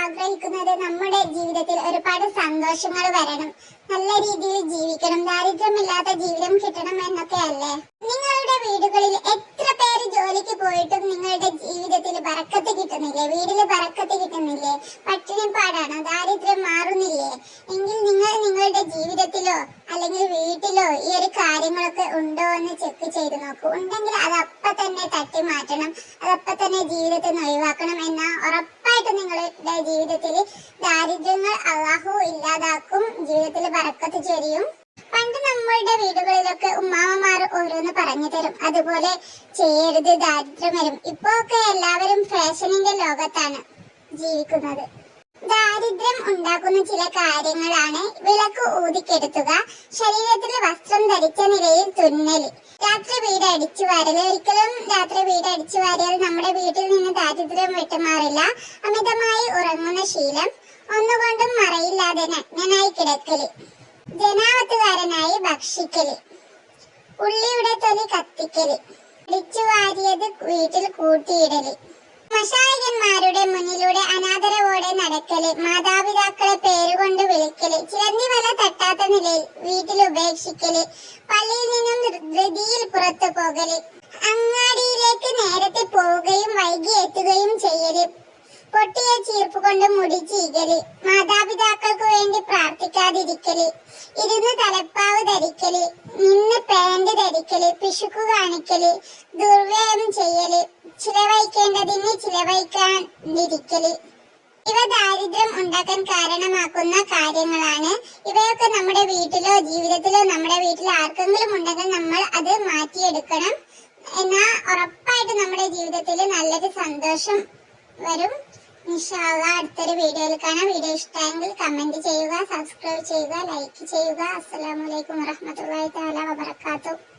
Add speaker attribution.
Speaker 1: ആഗ്രഹിക്കുന്നത് നമ്മുടെ ജീവിതത്തിൽ ഒരുപാട് സന്തോഷങ്ങൾ വരണം. നല്ല രീതിയിൽ ജീവിക്കണം. ദാരിദ്ര്യമില്ലാത്ത ജീവിതം കിട്ടണം എന്നൊക്കെ അല്ലേ? നിങ്ങളുടെ വീടുകളിൽ എത്ര പേര് ജോലിക്ക് പോയിട്ടും നിങ്ങളുടെ ജീവിതത്തിൽ പറക്കത്ത് കിട്ടുന്നില്ലേ? വീട്ടിൽ പറക്കത്ത് കിട്ടുന്നില്ലേ? പട്ടിണി പാടാണോ? ദാരിദ്ര്യം മാറുന്നില്ലേ? എങ്കിൽ നിങ്ങൾ നിങ്ങളുടെ ജീവിതത്തിലോ അല്ലെങ്കിൽ വീട്ടിലോ ഈ ഒരു കാര്യങ്ങളൊക്കെ ഉണ്ടോ എന്ന് ചെക്ക് ചെയ്ത് നോക്കൂ. ഉണ്ടെങ്കിൽ അത് തന്നെ തട്ടി മാറ്റണം അതപ്പ തന്നെ ജീവിതത്തിൽ നിന്ന് ഒഴിവാക്കണം എന്ന ഉറപ്പായിട്ടും നിങ്ങളുടെ ജീവിതത്തിൽ ദാരിദ്ര്യങ്ങൾ അള്ളാഹു ഇല്ലാതാക്കും ജീവിതത്തിൽ വറക്കത്ത് ചെരിയും. പണ്ട് നമ്മളുടെ വീടുകളിലൊക്കെ ഉമ്മാമമാർ ഓരോന്ന് പറഞ്ഞു തരും. അതുപോലെ ചെയ്യരുത് ദാരിദ്ര്യം വരും. ഇപ്പൊ ഒക്കെ എല്ലാവരും ഫാഷനിന്റെ ലോകത്താണ് ജീവിക്കുന്നത്. ദാരിദ്ര്യം ഉണ്ടാക്കുന്ന ചില കാര്യങ്ങളാണ് വിളക്ക് ഊതിക്കെടുത്തുക ശരീരത്തിൽ വസ്ത്രം ധരിച്ച നിലയിൽ തുന്നൽ രാത്രി വീട് അടിച്ചു വാരൽ ഒരിക്കലും രാത്രി വീട് അടിച്ചു വാരിയാൽ നമ്മുടെ വീട്ടിൽ നിന്ന് ദാരിദ്ര്യം വിട്ടുമാറില്ല. അമിതമായി ഉറങ്ങുന്ന ശീലം. ഒന്നുകൊണ്ടും മറയില്ലാതെ നഗ്നനായി കിടക്കൽ ജനാവത്തുകാരനായി ഭക്ഷിക്കൽ. ഉള്ളിയുടെ തൊലി കത്തിക്കൽ. അടിച്ചു വാരിയത് വീട്ടിൽ കൂട്ടിയിടൽ. മഷായകന്മാരുടെ മുന്നിലൂടെ അനാദരവോടെ നടക്കൽ. മാതാപിതാക്കളെ പേരുകൊണ്ട് വിളിക്കൽ. ചിലന്തി വല തട്ടാത്ത നിലയിൽ വീട്ടിൽ ഉപേക്ഷിക്കൽ. പള്ളിയിൽ നിന്നും ധൃതിയിൽ പുറത്തു പോകൽ. അങ്ങാടിയിലേക്ക് നേരത്തെ പോവുകയും പൊട്ടിയ ചീർപ്പ് കൊണ്ട് മുടി ചീകൽ. മാതാപിതാക്കൾക്ക് വേണ്ടി പ്രാർത്ഥിക്കാതിരിക്കൽ. ഇരുന്ന് തലപ്പാവ് ധരിക്കൽ. നിന്ന് പാന്റ് ധരിക്കൽ. പിശുക്കു കാണിക്കൽ. ദുർവ്യയം ചെയ്യൽ. ചിലവഴിക്കേണ്ടതിന് ചിലവഴിക്കാതിരിക്കൽ ഇവ ദാരിദ്ര്യം ഉണ്ടാക്കാൻ കാരണമാക്കുന്ന കാര്യങ്ങളാണ്. ഇവയൊക്കെ നമ്മുടെ വീട്ടിലോ ജീവിതത്തിലോ നമ്മുടെ വീട്ടിൽ ആർക്കെങ്കിലും ഉണ്ടെങ്കിൽ നമ്മൾ അത് മാറ്റിയെടുക്കണം. എന്നാൽ ഉറപ്പായിട്ട് നമ്മുടെ ജീവിതത്തിൽ നല്ലൊരു സന്തോഷം വരും. അടുത്തൊരു വീഡിയോയിൽ കാണാം. വീഡിയോ ഇഷ്ടമായെങ്കിൽ കമന്റ് ചെയ്യുക സബ്സ്ക്രൈബ് ചെയ്യുക ലൈക്ക് ചെയ്യുക. അസ്സലാമു അലൈക്കും വറഹ്മത്തുള്ളാഹി തആല വബറകാതുഹു.